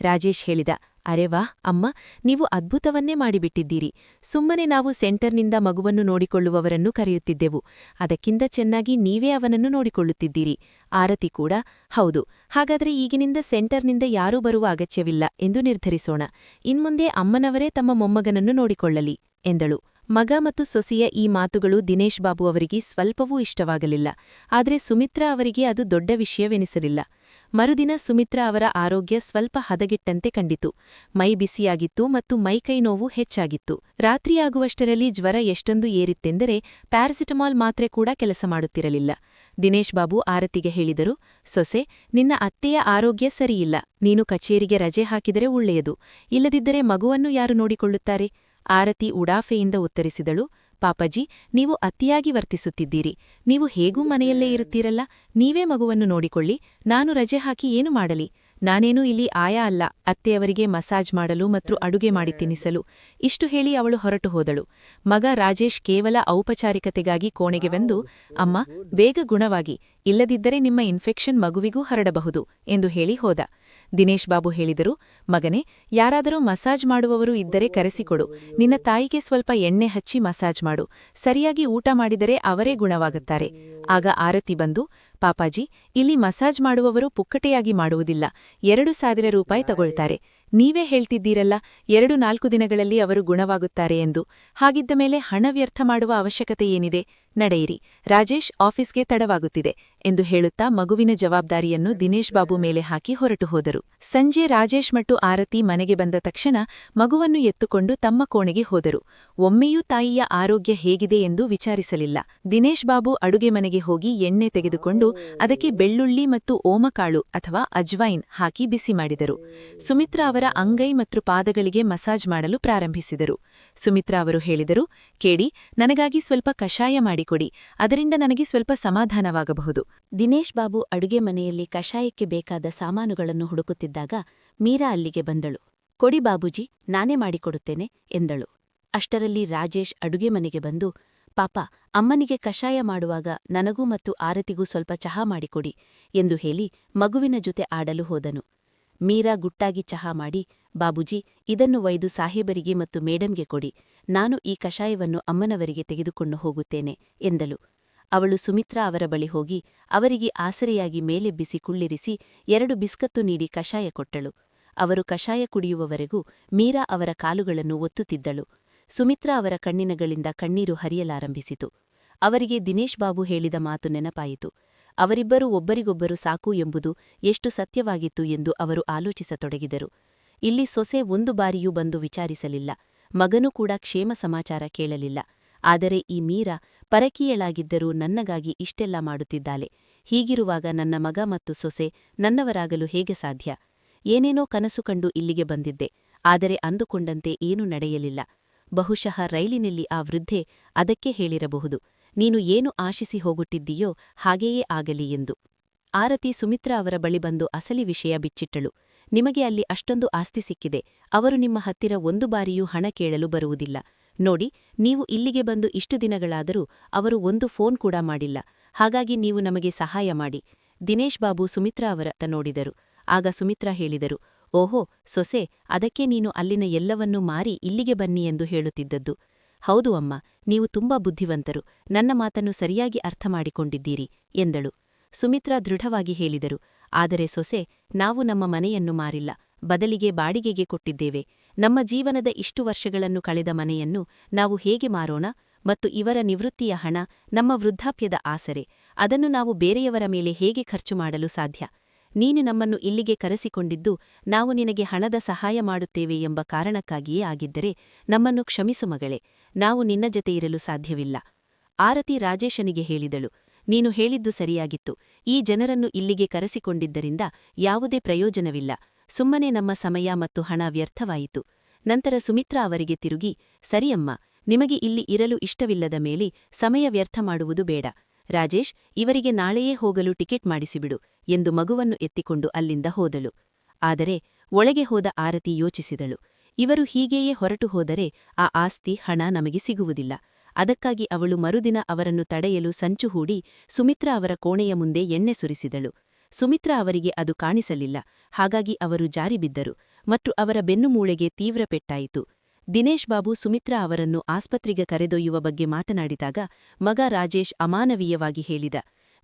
ರಾಜೇಶ್ ಹೇಳಿದ ಅರೆ ವಾಹ್ ಅಮ್ಮ, ನೀವು ಅದ್ಭುತವನ್ನೇ ಮಾಡಿಬಿಟ್ಟಿದ್ದೀರಿ. ಸುಮ್ಮನೆ ನಾವು ಸೆಂಟರ್ನಿಂದ ಮಗುವನ್ನು ನೋಡಿಕೊಳ್ಳುವವರನ್ನು ಕರೆಯುತ್ತಿದ್ದೆವು. ಅದಕ್ಕಿಂತ ಚೆನ್ನಾಗಿ ನೀವೇ ಅವನನ್ನು ನೋಡಿಕೊಳ್ಳುತ್ತಿದ್ದೀರಿ. ಆರತಿ ಕೂಡ, ಹೌದು, ಹಾಗಾದರೆ ಈಗಿನಿಂದ ಸೆಂಟರ್ನಿಂದ ಯಾರೂ ಬರುವ ಅಗತ್ಯವಿಲ್ಲ ಎಂದು ನಿರ್ಧರಿಸೋಣ. ಇನ್ಮುಂದೆ ಅಮ್ಮನವರೇ ತಮ್ಮ ಮೊಮ್ಮಗನನ್ನು ನೋಡಿಕೊಳ್ಳಲಿ, ಎಂದಳು. ಮಗ ಮತ್ತು ಸೊಸೆಯ ಈ ಮಾತುಗಳು ದಿನೇಶ್ ಬಾಬು ಅವರಿಗೆ ಸ್ವಲ್ಪವೂ ಇಷ್ಟವಾಗಲಿಲ್ಲ. ಆದರೆ ಸುಮಿತ್ರಾ ಅವರಿಗೆ ಅದು ದೊಡ್ಡ ವಿಷಯವೆನಿಸಲಿಲ್ಲ. ಮರುದಿನ ಸುಮಿತ್ರಾ ಅವರ ಆರೋಗ್ಯ ಸ್ವಲ್ಪ ಹದಗೆಟ್ಟಂತೆ ಕಂಡಿತು. ಮೈ ಬಿಸಿಯಾಗಿತ್ತು ಮತ್ತು ಮೈಕೈ ನೋವು ಹೆಚ್ಚಾಗಿತ್ತು. ರಾತ್ರಿಯಾಗುವಷ್ಟರಲ್ಲಿ ಜ್ವರ ಎಷ್ಟೊಂದು ಏರಿತ್ತೆಂದರೆ ಪ್ಯಾರಸಿಟಮಾಲ್ ಮಾತ್ರೆ ಕೂಡ ಕೆಲಸ ಮಾಡುತ್ತಿರಲಿಲ್ಲ. ದಿನೇಶ್ ಬಾಬು ಆರತಿಗೆ ಹೇಳಿದರು, ಸೊಸೆ, ನಿನ್ನ ಅತ್ತೆಯ ಆರೋಗ್ಯ ಸರಿಯಿಲ್ಲ. ನೀನು ಕಚೇರಿಗೆ ರಜೆ ಹಾಕಿದರೆ ಒಳ್ಳೆಯದು. ಇಲ್ಲದಿದ್ದರೆ ಮಗುವನ್ನು ಯಾರು ನೋಡಿಕೊಳ್ಳುತ್ತಾರೆ? ಆರತಿ ಉಡಾಫೆಯಿಂದ ಉತ್ತರಿಸಿದಳು ಪಾಪಜಿ, ನೀವು ಅತಿಯಾಗಿ ವರ್ತಿಸುತ್ತಿದ್ದೀರಿ. ನೀವು ಹೇಗೂ ಮನೆಯಲ್ಲೇ ಇರುತ್ತೀರಲ್ಲ? ನೀವೇ ಮಗುವನ್ನು ನೋಡಿಕೊಳ್ಳಿ. ನಾನು ರಜೆ ಹಾಕಿ ಏನು ಮಾಡಲಿ? ನಾನೇನೂ ಇಲ್ಲಿ ಆಯಾ ಅಲ್ಲ. ಅತ್ತೆಯವರಿಗೆ ಮಸಾಜ್ ಮಾಡಲು ಮತ್ತು ಅಡುಗೆ ಮಾಡಿ ತಿನ್ನಿಸಲು ಇಷ್ಟು ಹೇಳಿ ಅವಳು ಹೊರಟು ಹೋದಳು. ಮಗ ರಾಜೇಶ್ ಕೇವಲ ಔಪಚಾರಿಕತೆಗಾಗಿ ಕೋಣೆಗೆ ಬಂದು, ಅಮ್ಮ, ಬೇಗ ಗುಣವಾಗಿ. ಇಲ್ಲದಿದ್ದರೆ ನಿಮ್ಮ ಇನ್ಫೆಕ್ಷನ್ ಮಗುವಿಗೂ ಹರಡಬಹುದು ಎಂದು ಹೇಳಿ ಹೋದ. ದಿನೇಶ್ ಬಾಬು ಹೇಳಿದರು, ಮಗನೇ, ಯಾರಾದರೂ ಮಸಾಜ್ ಮಾಡುವವರು ಇದ್ದರೆ ಕರೆಸಿಕೊಡು. ನಿನ್ನ ತಾಯಿಗೆ ಸ್ವಲ್ಪ ಎಣ್ಣೆ ಹಚ್ಚಿ ಮಸಾಜ್ ಮಾಡು. ಸರಿಯಾಗಿ ಊಟ ಮಾಡಿದರೆ ಅವರೇ ಗುಣವಾಗುತ್ತಾರೆ. ಆಗ ಆರತಿ ಬಂದು, ಪಾಪಾಜಿ, ಇಲ್ಲಿ ಮಸಾಜ್ ಮಾಡುವವರು ಪುಕ್ಕಟೆಯಾಗಿ ಮಾಡುವುದಿಲ್ಲ. ಎರಡು ಸಾವಿರ ರೂಪಾಯಿ ತಗೊಳ್ತಾರೆ. ನೀವೇ ಹೇಳ್ತಿದ್ದೀರಲ್ಲ, ಎರಡು ನಾಲ್ಕು ದಿನಗಳಲ್ಲಿ ಅವರು ಗುಣವಾಗುತ್ತಾರೆ ಎಂದು. ಹಾಗಿದ್ದ ಮೇಲೆ ಹಣ ವ್ಯರ್ಥ ಮಾಡುವ ಅವಶ್ಯಕತೆ ಏನಿದೆ? ನಡೆಯಿರಿ. ರಾಜೇಶ್ ಆಫೀಸ್ಗೆ ತಡವಾಗುತ್ತಿದೆ ಎಂದು ಹೇಳುತ್ತಾ ಮಗುವಿನ ಜವಾಬ್ದಾರಿಯನ್ನು ದಿನೇಶ್ ಬಾಬು ಮೇಲೆ ಹಾಕಿ ಹೊರಟು ಹೋದರು. ಸಂಜೆ ರಾಜೇಶ್ ಮತ್ತು ಆರತಿ ಮನೆಗೆ ಬಂದ ತಕ್ಷಣ ಮಗುವನ್ನು ಎತ್ತುಕೊಂಡು ತಮ್ಮ ಕೋಣೆಗೆ ಹೋದರು. ಒಮ್ಮೆಯೂ ತಾಯಿಯ ಆರೋಗ್ಯ ಹೇಗಿದೆ ಎಂದು ವಿಚಾರಿಸಲಿಲ್ಲ. ದಿನೇಶ್ ಬಾಬು ಅಡುಗೆ ಮನೆಗೆ ಹೋಗಿ ಎಣ್ಣೆ ತೆಗೆದುಕೊಂಡು ಅದಕ್ಕೆ ಬೆಳ್ಳುಳ್ಳಿ ಮತ್ತು ಓಮಕಾಳು ಅಥವಾ ಅಜ್ವೈನ್ ಹಾಕಿ ಬಿಸಿ ಮಾಡಿದರು. ಸುಮಿತ್ರಾ ಅವರ ಅಂಗೈ ಮತ್ತು ಪಾದಗಳಿಗೆ ಮಸಾಜ್ ಮಾಡಲು ಪ್ರಾರಂಭಿಸಿದರು. ಸುಮಿತ್ರಾ ಅವರು ಹೇಳಿದರು ಕೇಳಿ ನನಗಾಗಿ ಸ್ವಲ್ಪ ಕಷಾಯ ಮಾಡಿಕೊಡಿ, ಅದರಿಂದ ನನಗೆ ಸ್ವಲ್ಪ ಸಮಾಧಾನವಾಗಬಹುದು. ದಿನೇಶ್ ಬಾಬು ಅಡುಗೆ ಮನೆಯಲ್ಲಿ ಕಷಾಯಕ್ಕೆ ಬೇಕಾದ ಸಾಮಾನುಗಳನ್ನು ಹುಡುಕುತ್ತಿದ್ದಾಗ ಮೀರಾ ಅಲ್ಲಿಗೆ ಬಂದಳು. ಕೊಡಿ ಬಾಬೂಜಿ, ನಾನೇ ಮಾಡಿಕೊಡುತ್ತೇನೆ, ಎಂದಳು. ಅಷ್ಟರಲ್ಲಿ ರಾಜೇಶ್ ಅಡುಗೆ ಮನೆಗೆ ಬಂದು, ಪಾಪ, ಅಮ್ಮನಿಗೆ ಕಷಾಯ ಮಾಡುವಾಗ ನನಗೂ ಮತ್ತು ಆರತಿಗೂ ಸ್ವಲ್ಪ ಚಹಾ ಮಾಡಿಕೊಡಿ, ಎಂದು ಹೇಳಿ ಮಗುವಿನ ಜೊತೆ ಆಡಲು ಹೋದನು. ಮೀರಾ ಗುಟ್ಟಾಗಿ ಚಹಾ ಮಾಡಿ, ಬಾಬೂಜಿ, ಇದನ್ನು ಒಯ್ದು ಸಾಹೇಬರಿಗೆ ಮತ್ತು ಮೇಡಂಗೆ ಕೊಡಿ. ನಾನು ಈ ಕಷಾಯವನ್ನು ಅಮ್ಮನವರಿಗೆ ತೆಗೆದುಕೊಂಡು ಹೋಗುತ್ತೇನೆ, ಎಂದಳು. ಅವಳು ಸುಮಿತ್ರಾ ಅವರ ಬಳಿ ಹೋಗಿ, ಅವರಿಗೆ ಆಸರೆಯಾಗಿ ಮೇಲೆಬ್ಬಿಸಿ ಕುಳ್ಳಿರಿಸಿ ಎರಡು ಬಿಸ್ಕತ್ತು ನೀಡಿ ಕಷಾಯ ಕೊಟ್ಟಳು. ಅವರು ಕಷಾಯ ಕುಡಿಯುವವರೆಗೂ ಮೀರಾ ಅವರ ಕಾಲುಗಳನ್ನು ಒತ್ತುತ್ತಿದ್ದಳು. ಸುಮಿತ್ರಾ ಅವರ ಕಣ್ಣಿನಗಳಿಂದ ಕಣ್ಣೀರು ಹರಿಯಲಾರಂಭಿಸಿತು. ಅವರಿಗೆ ದಿನೇಶ್ ಬಾಬು ಹೇಳಿದ ಮಾತು ನೆನಪಾಯಿತು. ಅವರಿಬ್ಬರೂ ಒಬ್ಬರಿಗೊಬ್ಬರು ಸಾಕು ಎಂಬುದು ಎಷ್ಟು ಸತ್ಯವಾಗಿತ್ತು ಎಂದು ಅವರು ಆಲೋಚಿಸತೊಡಗಿದರು. ಇಲ್ಲಿ ಸೊಸೆ ಒಂದು ಬಾರಿಯೂ ಬಂದು ವಿಚಾರಿಸಲಿಲ್ಲ. ಮಗನೂ ಕೂಡ ಕ್ಷೇಮ ಸಮಾಚಾರ ಕೇಳಲಿಲ್ಲ. ಆದರೆ ಈ ಮೀರಾ ಪರಕೀಯಳಾಗಿದ್ದರೂ ನನ್ನಗಾಗಿ ಇಷ್ಟೆಲ್ಲ ಮಾಡುತ್ತಿದ್ದಾಳೆ. ಹೀಗಿರುವಾಗ ನನ್ನ ಮಗ ಮತ್ತು ಸೊಸೆ ನನ್ನವರಾಗಲು ಹೇಗೆ ಸಾಧ್ಯ? ಏನೇನೋ ಕನಸು ಕಂಡು ಇಲ್ಲಿಗೆ ಬಂದಿದ್ದೆ. ಆದರೆ ಅಂದುಕೊಂಡಂತೆ ಏನೂ ನಡೆಯಲಿಲ್ಲ. ಬಹುಶಃ ರೈಲಿನಲ್ಲಿ ಆ ವೃದ್ಧೆ ಅದಕ್ಕೆ ಹೇಳಿರಬಹುದು. ನೀನು ಏನು ಆಶಿಸಿ ಹೋಗುತ್ತಿದ್ದೀಯೋ ಹಾಗೆಯೇ ಆಗಲಿ ಎಂದು. ಆರತಿ ಸುಮಿತ್ರಾ ಅವರ ಬಳಿ ಬಂದು ಅಸಲಿ ವಿಷಯ ಬಿಚ್ಚಿಟ್ಟಳು. ನಿಮಗೆ ಅಲ್ಲಿ ಅಷ್ಟೊಂದು ಆಸ್ತಿ ಸಿಕ್ಕಿದೆ. ಅವರು ನಿಮ್ಮ ಹತ್ತಿರ ಒಂದು ಬಾರಿಯೂ ಹಣ ಕೇಳಲು ಬರುವುದಿಲ್ಲ. ನೋಡಿ, ನೀವು ಇಲ್ಲಿಗೆ ಬಂದು ಇಷ್ಟು ದಿನಗಳಾದರೂ ಅವರು ಒಂದು ಫೋನ್ ಕೂಡ ಮಾಡಿಲ್ಲ. ಹಾಗಾಗಿ ನೀವು ನಮಗೆ ಸಹಾಯ ಮಾಡಿ. ದಿನೇಶ್ ಬಾಬು ಸುಮಿತ್ರಾ ಅವರತ್ತ ನೋಡಿದರು. ಆಗ ಸುಮಿತ್ರಾ ಹೇಳಿದರು, ಓಹೋ ಸೊಸೆ, ಅದಕ್ಕೆ ನೀನು ಅಲ್ಲಿನ ಎಲ್ಲವನ್ನೂ ಮಾರಿ ಇಲ್ಲಿಗೆ ಬನ್ನಿ ಎಂದು ಹೇಳುತ್ತಿದ್ದದ್ದು. ಹೌದು ಅಮ್ಮ, ನೀವು ತುಂಬಾ ಬುದ್ಧಿವಂತರು. ನನ್ನ ಮಾತನ್ನು ಸರಿಯಾಗಿ ಅರ್ಥ ಮಾಡಿಕೊಂಡಿದ್ದೀರಿ ಎಂದಳು. ಸುಮಿತ್ರಾ ದೃಢವಾಗಿ ಹೇಳಿದರು. ಆದರೆ ಸೊಸೆ, ನಾವು ನಮ್ಮ ಮನೆಯನ್ನು ಮಾರಿಲ್ಲ. ಬದಲಿಗೆ ಬಾಡಿಗೆಗೆ ಕೊಟ್ಟಿದ್ದೇವೆ. ನಮ್ಮ ಜೀವನದ ಇಷ್ಟು ವರ್ಷಗಳನ್ನು ಕಳೆದ ಮನೆಯನ್ನು ನಾವು ಹೇಗೆ ಮಾರೋಣ? ಮತ್ತು ಇವರ ನಿವೃತ್ತಿಯ ಹಣ, ನಮ್ಮ ವೃದ್ಧಾಪ್ಯದ ಆಸರೆ, ಅದನ್ನು ನಾವು ಬೇರೆಯವರ ಮೇಲೆ ಹೇಗೆ ಖರ್ಚು ಮಾಡಲು ಸಾಧ್ಯ? ನೀನು ನಮ್ಮನ್ನು ಇಲ್ಲಿಗೆ ಕರೆಸಿಕೊಂಡಿದ್ದು, ನಾವು ನಿನಗೆ ಹಣದ ಸಹಾಯ ಮಾಡುತ್ತೇವೆ ಎಂಬ ಕಾರಣಕ್ಕಾಗಿಯೇ ಆಗಿದ್ದರೆ ನಮ್ಮನ್ನು ಕ್ಷಮಿಸು ಮಗಳೇ. ನಾವು ನಿನ್ನ ಜತೆ ಇರಲು ಸಾಧ್ಯವಿಲ್ಲ. ಆರತಿ ರಾಜೇಶನಿಗೆ ಹೇಳಿದಳು, ನೀನು ಹೇಳಿದ್ದು ಸರಿಯಾಗಿತ್ತು, ಈ ಜನರನ್ನು ಇಲ್ಲಿಗೆ ಕರೆಸಿಕೊಂಡಿದ್ದರಿಂದ ಯಾವುದೇ ಪ್ರಯೋಜನವಿಲ್ಲ. ಸುಮ್ಮನೆ ನಮ್ಮ ಸಮಯ ಮತ್ತು ಹಣ ವ್ಯರ್ಥವಾಯಿತು. ನಂತರ ಸುಮಿತ್ರಾ ಅವರಿಗೆ ತಿರುಗಿ, ಸರಿಯಮ್ಮ, ನಿಮಗೆ ಇಲ್ಲಿ ಇರಲು ಇಷ್ಟವಿಲ್ಲದ ಮೇಲೆ ಸಮಯ ವ್ಯರ್ಥ ಮಾಡುವುದು ಬೇಡ. ರಾಜೇಶ್, ಇವರಿಗೆ ನಾಳೆಯೇ ಹೋಗಲು ಟಿಕೆಟ್ ಮಾಡಿಸಿಬಿಡು ಎಂದು ಮಗುವನ್ನು ಎತ್ತಿಕೊಂಡು ಅಲ್ಲಿಂದ ಹೋದಳು. ಆದರೆ ಒಳಗೆ ಹೋದ ಆರತಿ ಯೋಚಿಸಿದಳು ಇವರು ಹೀಗೆಯೇ ಹೊರಟು ಹೋದರೆ ಆ ಆಸ್ತಿ, ಹಣ ನಮಗೆ ಸಿಗುವುದಿಲ್ಲ. ಅದಕ್ಕಾಗಿ ಅವಳು ಮರುದಿನ ಅವರನ್ನು ತಡೆಯಲು ಸಂಚು ಹೂಡಿ ಸುಮಿತ್ರಾ ಅವರ ಕೋಣೆಯ ಮುಂದೆ ಎಣ್ಣೆ ಸುರಿಸಿದಳು. ಸುಮಿತ್ರಾ ಅವರಿಗೆ ಅದು ಕಾಣಿಸಲಿಲ್ಲ. ಹಾಗಾಗಿ ಅವರು ಜಾರಿಬಿದ್ದರು ಮತ್ತು ಅವರ ಬೆನ್ನುಮೂಳೆಗೆ ತೀವ್ರ ಪೆಟ್ಟಾಯಿತು. ದಿನೇಶ್ ಬಾಬು ಸುಮಿತ್ರಾ ಅವರನ್ನು ಆಸ್ಪತ್ರೆಗೆ ಕರೆದೊಯ್ಯುವ ಬಗ್ಗೆ ಮಾತನಾಡಿದಾಗ ಮಗ ರಾಜೇಶ್ ಅಮಾನವೀಯವಾಗಿ ಹೇಳಿದ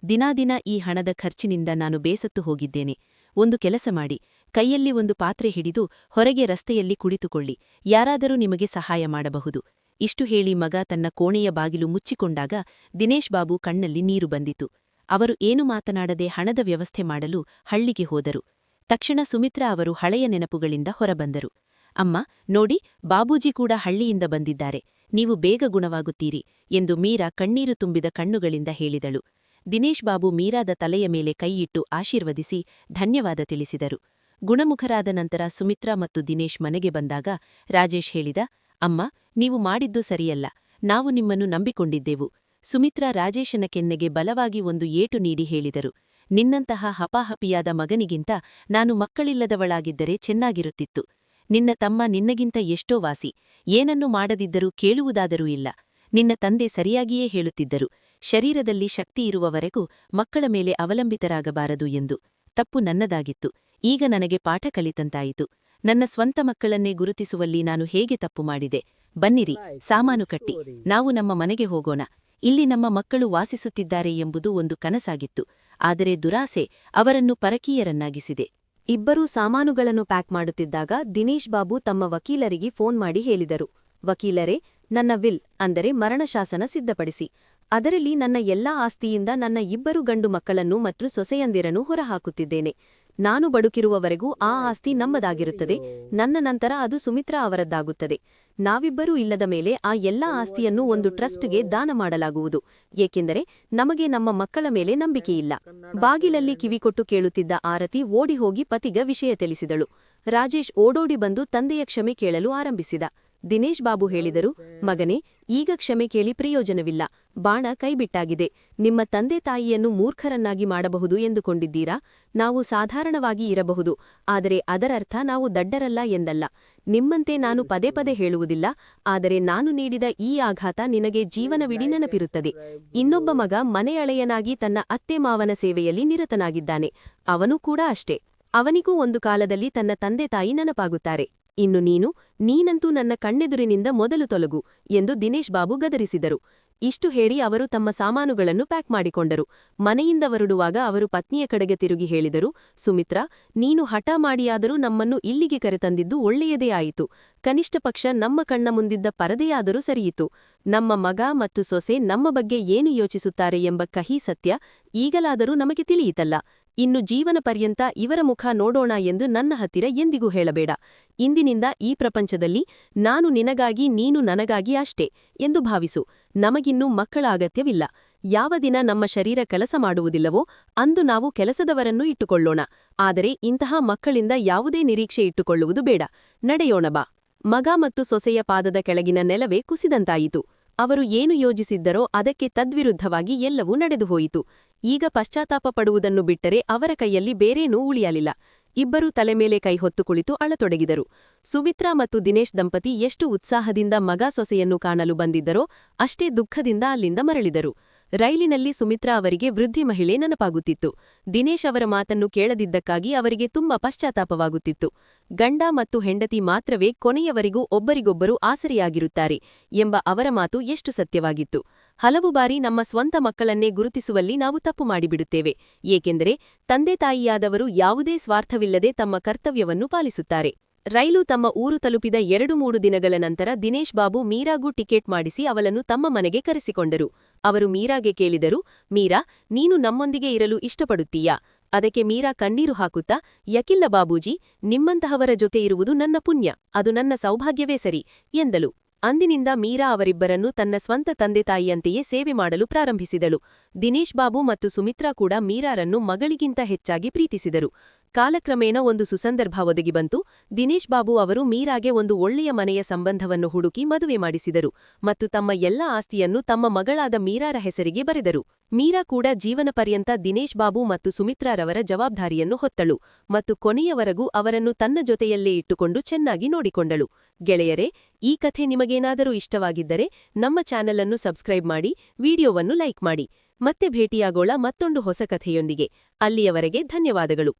ದಿನಾದಿನ ಈ ಹಣದ ಖರ್ಚಿನಿಂದ ನಾನು ಬೇಸತ್ತು ಹೋಗಿದ್ದೇನೆ. ಒಂದು ಕೆಲಸ ಮಾಡಿ. ಕೈಯಲ್ಲಿ ಒಂದು ಪಾತ್ರೆ ಹಿಡಿದು ಹೊರಗೆ ರಸ್ತೆಯಲ್ಲಿ ಕುಳಿತುಕೊಳ್ಳಿ. ಯಾರಾದರೂ ನಿಮಗೆ ಸಹಾಯ ಮಾಡಬಹುದು. ಇಷ್ಟು ಹೇಳಿ ಮಗ ತನ್ನ ಕೋಣೆಯ ಬಾಗಿಲು ಮುಚ್ಚಿಕೊಂಡಾಗ ದಿನೇಶ್ ಬಾಬು ಕಣ್ಣಲ್ಲಿ ನೀರು ಬಂದಿತು. ಅವರು ಏನು ಮಾತನಾಡದೆ ಹಣದ ವ್ಯವಸ್ಥೆ ಮಾಡಲು ಹಳ್ಳಿಗೆ ಹೋದರು. ತಕ್ಷಣ ಸುಮಿತ್ರಾ ಅವರು ಹಳೆಯ ನೆನಪುಗಳಿಂದ ಹೊರಬಂದರು. ಅಮ್ಮ, ನೋಡಿ, ಬಾಬೂಜಿ ಕೂಡ ಹಳ್ಳಿಯಿಂದ ಬಂದಿದ್ದಾರೆ. ನೀವು ಬೇಗ ಗುಣವಾಗುತ್ತೀರಿ ಎಂದು ಮೀರಾ ಕಣ್ಣೀರು ತುಂಬಿದ ಕಣ್ಣುಗಳಿಂದ ಹೇಳಿದಳು. ದಿನೇಶ್ ಬಾಬು ಮೀರಾದ ತಲೆಯ ಮೇಲೆ ಕೈಯಿಟ್ಟು ಆಶೀರ್ವದಿಸಿ ಧನ್ಯವಾದ ತಿಳಿಸಿದರು. ಗುಣಮುಖರಾದ ನಂತರ ಸುಮಿತ್ರಾ ಮತ್ತು ದಿನೇಶ್ ಮನೆಗೆ ಬಂದಾಗ ರಾಜೇಶ್ ಹೇಳಿದ, ಅಮ್ಮ, ನೀವು ಮಾಡಿದ್ದು ಸರಿಯಲ್ಲ. ನಾವು ನಿಮ್ಮನ್ನು ನಂಬಿಕೊಂಡಿದ್ದೆವು. ಸುಮಿತ್ರಾ ರಾಜೇಶನ ಕೆನ್ನೆಗೆ ಬಲವಾಗಿ ಒಂದು ಏಟು ನೀಡಿ ಹೇಳಿದರು. ನಿನ್ನಂತಹ ಹಪಾಹಪಿಯಾದ ಮಗನಿಗಿಂತ ನಾನು ಮಕ್ಕಳಿಲ್ಲದವಳಾಗಿದ್ದರೆ ಚೆನ್ನಾಗಿರುತ್ತಿತ್ತು. ನಿನ್ನ ತಮ್ಮ ನಿನ್ನಗಿಂತ ಎಷ್ಟೋ ವಾಸಿ. ಏನನ್ನು ಮಾಡದಿದ್ದರೂ ಕೇಳುವುದಾದರೂ ಇಲ್ಲ. ನಿನ್ನ ತಂದೆ ಸರಿಯಾಗಿಯೇ ಹೇಳುತ್ತಿದ್ದರು. ಶರೀರದಲ್ಲಿ ಶಕ್ತಿ ಇರುವವರೆಗೂ ಮಕ್ಕಳ ಮೇಲೆ ಅವಲಂಬಿತರಾಗಬಾರದು ಎಂದು. ತಪ್ಪು ನನ್ನದಾಗಿತ್ತು. ಈಗ ನನಗೆ ಪಾಠ ಕಲಿತಂತಾಯಿತು. ನನ್ನ ಸ್ವಂತ ಮಕ್ಕಳನ್ನೇ ಗುರುತಿಸುವಲ್ಲಿ ನಾನು ಹೇಗೆ ತಪ್ಪು ಮಾಡಿದೆ? ಬನ್ನಿರಿ, ಸಾಮಾನು ಕಟ್ಟಿ. ನಾವು ನಮ್ಮ ಮನೆಗೆ ಹೋಗೋಣ. ಇಲ್ಲಿ ನಮ್ಮ ಮಕ್ಕಳು ವಾಸಿಸುತ್ತಿದ್ದಾರೆ ಎಂಬುದು ಒಂದು ಕನಸಾಗಿತ್ತು. ಆದರೆ ದುರಾಸೆ ಅವರನ್ನು ಪರಕೀಯರನ್ನಾಗಿಸಿದೆ. ಇಬ್ಬರೂ ಸಾಮಾನುಗಳನ್ನು ಪ್ಯಾಕ್ ಮಾಡುತ್ತಿದ್ದಾಗ ದಿನೇಶ್ ಬಾಬು ತಮ್ಮ ವಕೀಲರಿಗೆ ಫೋನ್ ಮಾಡಿ ಹೇಳಿದರು. ವಕೀಲರೇ, ನನ್ನ ವಿಲ್ ಅಂದರೆ ಮರಣಶಾಸನ ಸಿದ್ಧಪಡಿಸಿ. ಅದರಲ್ಲಿ ನನ್ನ ಎಲ್ಲಾ ಆಸ್ತಿಯಿಂದ ನನ್ನ ಇಬ್ಬರು ಗಂಡು ಮಕ್ಕಳನ್ನು ಮತ್ತು ಸೊಸೆಯಂದಿರನ್ನು ಹೊರಹಾಕುತ್ತಿದ್ದೇನೆ. ನಾನು ಬಡುಕಿರುವವರೆಗೂ ಆ ಆಸ್ತಿ ನಮ್ಮದಾಗಿರುತ್ತದೆ. ನನ್ನ ನಂತರ ಅದು ಸುಮಿತ್ರಾ ಅವರದ್ದಾಗುತ್ತದೆ. ನಾವಿಬ್ಬರೂ ಇಲ್ಲದ ಮೇಲೆ ಆ ಎಲ್ಲಾ ಆಸ್ತಿಯನ್ನು ಒಂದು ಟ್ರಸ್ಟ್ಗೆ ದಾನ ಮಾಡಲಾಗುವುದು. ಏಕೆಂದರೆ ನಮಗೆ ನಮ್ಮ ಮಕ್ಕಳ ಮೇಲೆ ನಂಬಿಕೆಯಿಲ್ಲ. ಬಾಗಿಲಲ್ಲಿ ಕಿವಿಕೊಟ್ಟು ಕೇಳುತ್ತಿದ್ದ ಆರತಿ ಓಡಿ ಹೋಗಿ ಪತಿಗ ವಿಷಯ ತಿಳಿಸಿದಳು. ರಾಜೇಶ್ ಓಡೋಡಿ ಬಂದು ತಂದೆಯ ಕ್ಷಮೆ ಕೇಳಲು ಆರಂಭಿಸಿದ. ದಿನೇಶ್ ಬಾಬು ಹೇಳಿದರು, ಮಗನೇ, ಈಗ ಕ್ಷಮೆ ಕೇಳಿ ಪ್ರಯೋಜನವಿಲ್ಲ. ಬಾಣ ಕೈಬಿಟ್ಟಾಗಿದೆ. ನಿಮ್ಮ ತಂದೆ ತಾಯಿಯನ್ನು ಮೂರ್ಖರನ್ನಾಗಿ ಮಾಡಬಹುದು ಎಂದುಕೊಂಡಿದ್ದೀರಾ? ನಾವು ಸಾಧಾರಣವಾಗಿ ಇರಬಹುದು. ಆದರೆ ಅದರರ್ಥ ನಾವು ದಡ್ಡರಲ್ಲ ಎಂದಲ್ಲ. ನಿಮ್ಮಂತೆ ನಾನು ಪದೇ ಪದೇ ಹೇಳುವುದಿಲ್ಲ. ಆದರೆ ನಾನು ನೀಡಿದ ಈ ಆಘಾತ ನಿನಗೆ ಜೀವನವಿಡಿ ನೆನಪಿರುತ್ತದೆ. ಇನ್ನೊಬ್ಬ ಮಗ ಮನೆಯಳೆಯನಾಗಿ ತನ್ನ ಅತ್ತೆ ಮಾವನ ಸೇವೆಯಲ್ಲಿ ನಿರತನಾಗಿದ್ದಾನೆ. ಅವನೂ ಕೂಡ ಅಷ್ಟೇ. ಅವನಿಗೂ ಒಂದು ಕಾಲದಲ್ಲಿ ತನ್ನ ತಂದೆ ತಾಯಿ ನೆನಪಾಗುತ್ತಾರೆ. ಇನ್ನು ನೀನು, ನೀನಂತೂ ನನ್ನ ಕಣ್ಣೆದುರಿನಿಂದ ಮೊದಲು ತೊಲಗು ಎಂದು ದಿನೇಶ್ ಬಾಬು ಗದರಿಸಿದರು. ಇಷ್ಟು ಹೇಳಿ ಅವರು ತಮ್ಮ ಸಾಮಾನುಗಳನ್ನು ಪ್ಯಾಕ್ ಮಾಡಿಕೊಂಡರು. ಮನೆಯಿಂದ ಹೊರಡುವಾಗ ಅವರು ಪತ್ನಿಯ ಕಡೆಗೆ ತಿರುಗಿ ಹೇಳಿದರು, ಸುಮಿತ್ರಾ, ನೀನು ಹಠ ಮಾಡಿಯಾದರೂ ನಮ್ಮನ್ನು ಇಲ್ಲಿಗೆ ಕರೆತಂದಿದ್ದು ಒಳ್ಳೆಯದೇ ಆಯಿತು. ಕನಿಷ್ಠ ಪಕ್ಷ ನಮ್ಮ ಕಣ್ಣ ಮುಂದಿದ್ದ ಪರದೆಯಾದರೂ ಸರಿಯಿತು. ನಮ್ಮ ಮಗ ಮತ್ತು ಸೊಸೆ ನಮ್ಮ ಬಗ್ಗೆ ಏನು ಯೋಚಿಸುತ್ತಾರೆ ಎಂಬ ಕಹಿ ಸತ್ಯ ಈಗಲಾದರೂ ನಮಗೆ ತಿಳಿಯಿತಲ್ಲ. ಇನ್ನು ಜೀವನ ಪರ್ಯಂತ ಇವರ ಮುಖ ನೋಡೋಣ ಎಂದು ನನ್ನ ಹತ್ತಿರ ಎಂದಿಗೂ ಹೇಳಬೇಡ. ಇಂದಿನಿಂದ ಈ ಪ್ರಪಂಚದಲ್ಲಿ ನಾನು ನಿನಗಾಗಿ, ನೀನು ನನಗಾಗಿ ಅಷ್ಟೇ ಎಂದು ಭಾವಿಸು. ನಮಗಿನ್ನೂ ಮಕ್ಕಳ ಅಗತ್ಯವಿಲ್ಲ. ಯಾವ ದಿನ ನಮ್ಮ ಶರೀರ ಕೆಲಸ ಮಾಡುವುದಿಲ್ಲವೋ ಅಂದು ನಾವು ಕೆಲಸದವರನ್ನು ಇಟ್ಟುಕೊಳ್ಳೋಣ. ಆದರೆ ಇಂತಹ ಮಕ್ಕಳಿಂದ ಯಾವುದೇ ನಿರೀಕ್ಷೆ ಇಟ್ಟುಕೊಳ್ಳುವುದು ಬೇಡ. ನಡೆಯೋಣ ಬಾ. ಮಗ ಮತ್ತು ಸೊಸೆಯ ಪಾದದ ಕೆಳಗಿನ ನೆಲವೇ ಕುಸಿದಂತಾಯಿತು. ಅವರು ಏನು ಯೋಜಿಸಿದ್ದರೋ ಅದಕ್ಕೆ ತದ್ವಿರುದ್ಧವಾಗಿ ಎಲ್ಲವೂ ನಡೆದುಹೋಯಿತು. ಈಗ ಪಶ್ಚಾತ್ತಾಪ ಪಡುವುದನ್ನು ಬಿಟ್ಟರೆ ಅವರ ಕೈಯಲ್ಲಿ ಬೇರೇನೂ ಉಳಿಯಲಿಲ್ಲ. ಇಬ್ಬರೂ ತಲೆ ಮೇಲೆ ಕೈ ಹೊತ್ತು ಕುಳಿತು ಅಳತೊಡಗಿದರು. ಸುಮಿತ್ರಾ ಮತ್ತು ದಿನೇಶ್ ದಂಪತಿ ಎಷ್ಟು ಉತ್ಸಾಹದಿಂದ ಮಗ ಸೊಸೆಯನ್ನು ಕಾಣಲು ಬಂದಿದ್ದರೋ ಅಷ್ಟೇ ದುಃಖದಿಂದ ಅಲ್ಲಿಂದ ಮರಳಿದರು. ರೈಲಿನಲ್ಲಿ ಸುಮಿತ್ರಾ ಅವರಿಗೆ ವೃದ್ಧಿ ಮಹಿಳೆ ನೆನಪಾಗುತ್ತಿತ್ತು. ದಿನೇಶ್ ಅವರ ಮಾತನ್ನು ಕೇಳದಿದ್ದಕ್ಕಾಗಿ ಅವರಿಗೆ ತುಂಬಾ ಪಶ್ಚಾತ್ತಾಪವಾಗುತ್ತಿತ್ತು. ಗಂಡ ಮತ್ತು ಹೆಂಡತಿ ಮಾತ್ರವೇ ಕೊನೆಯವರೆಗೂ ಒಬ್ಬರಿಗೊಬ್ಬರು ಆಸರೆಯಾಗಿರುತ್ತಾರೆ ಎಂಬ ಅವರ ಮಾತು ಎಷ್ಟು ಸತ್ಯವಾಗಿತ್ತು. ಹಲವು ಬಾರಿ ನಮ್ಮ ಸ್ವಂತ ಮಕ್ಕಳನ್ನೇ ಗುರುತಿಸುವಲ್ಲಿ ನಾವು ತಪ್ಪು ಮಾಡಿಬಿಡುತ್ತೇವೆ, ಏಕೆಂದರೆ ತಂದೆ ತಾಯಿಯಾದವರು ಯಾವುದೇ ಸ್ವಾರ್ಥವಿಲ್ಲದೆ ತಮ್ಮ ಕರ್ತವ್ಯವನ್ನು ಪಾಲಿಸುತ್ತಾರೆ. ರೈಲು ತಮ್ಮ ಊರು ತಲುಪಿದ ಎರಡು ಮೂರು ದಿನಗಳ ನಂತರ ದಿನೇಶ್ ಬಾಬು ಮೀರಾಗೂ ಟಿಕೆಟ್ ಮಾಡಿಸಿ ಅವಳನ್ನು ತಮ್ಮ ಮನೆಗೆ ಕರೆಸಿಕೊಂಡರು. ಅವರು ಮೀರಾಗೆ ಕೇಳಿದರು, ಮೀರಾ, ನೀನು ನಮ್ಮೊಂದಿಗೆ ಇರಲು ಇಷ್ಟಪಡುತ್ತೀಯಾ? ಅದಕ್ಕೆ ಮೀರಾ ಕಣ್ಣೀರು ಹಾಕುತ್ತಾ, ಯಕಿಲ್ಲ ಬಾಬೂಜಿ, ನಿಮ್ಮಂತಹವರ ಜೊತೆ ಇರುವುದು ನನ್ನ ಪುಣ್ಯ, ಅದು ನನ್ನ ಸೌಭಾಗ್ಯವೇ ಸರಿ, ಎಂದಳು. ಅಂದಿನಿಂದ ಮೀರಾ ಅವರಿಬ್ಬರನ್ನು ತನ್ನ ಸ್ವಂತ ತಂದೆ ತಾಯಿಯಂತೆಯೇ ಸೇವೆ ಮಾಡಲು ಪ್ರಾರಂಭಿಸಿದಳು. ದಿನೇಶ್ ಬಾಬು ಮತ್ತು ಸುಮಿತ್ರಾ ಕೂಡ ಮೀರಾರನ್ನು ಮಗಳಿಗಿಂತ ಹೆಚ್ಚಾಗಿ ಪ್ರೀತಿಸಿದರು. ಕಾಲಕ್ರಮೇಣ ಒಂದು ಸುಸಂದರ್ಭ ಒದಗಿ ಬಂತು. ದಿನೇಶ್ ಬಾಬು ಅವರು ಮೀರಾಗೆ ಒಂದು ಒಳ್ಳೆಯ ಮನೆಯ ಸಂಬಂಧವನ್ನು ಹುಡುಕಿ ಮದುವೆ ಮಾಡಿಸಿದರು ಮತ್ತು ತಮ್ಮ ಎಲ್ಲ ಆಸ್ತಿಯನ್ನು ತಮ್ಮ ಮಗಳಾದ ಮೀರಾರ ಹೆಸರಿಗೆ ಬರೆದರು. ಮೀರಾ ಕೂಡ ಜೀವನ ಪರ್ಯಂತ ದಿನೇಶ್ ಬಾಬು ಮತ್ತು ಸುಮಿತ್ರಾರವರ ಜವಾಬ್ದಾರಿಯನ್ನು ಹೊತ್ತಳು ಮತ್ತು ಕೊನೆಯವರೆಗೂ ಅವರನ್ನು ತನ್ನ ಜೊತೆಯಲ್ಲೇ ಇಟ್ಟುಕೊಂಡು ಚೆನ್ನಾಗಿ ನೋಡಿಕೊಂಡಳು. ಗೆಳೆಯರೇ, ಈ ಕಥೆ ನಿಮಗೇನಾದರೂ ಇಷ್ಟವಾಗಿದ್ದರೆ ನಮ್ಮ ಚಾನೆಲ್ ಅನ್ನು ಸಬ್ಸ್ಕ್ರೈಬ್ ಮಾಡಿ, ವಿಡಿಯೋವನ್ನು ಲೈಕ್ ಮಾಡಿ. ಮತ್ತೆ ಭೇಟಿಯಾಗೋಳ ಮತ್ತೊಂದು ಹೊಸ ಕಥೆಯೊಂದಿಗೆ. ಅಲ್ಲಿಯವರೆಗೆ ಧನ್ಯವಾದಗಳು.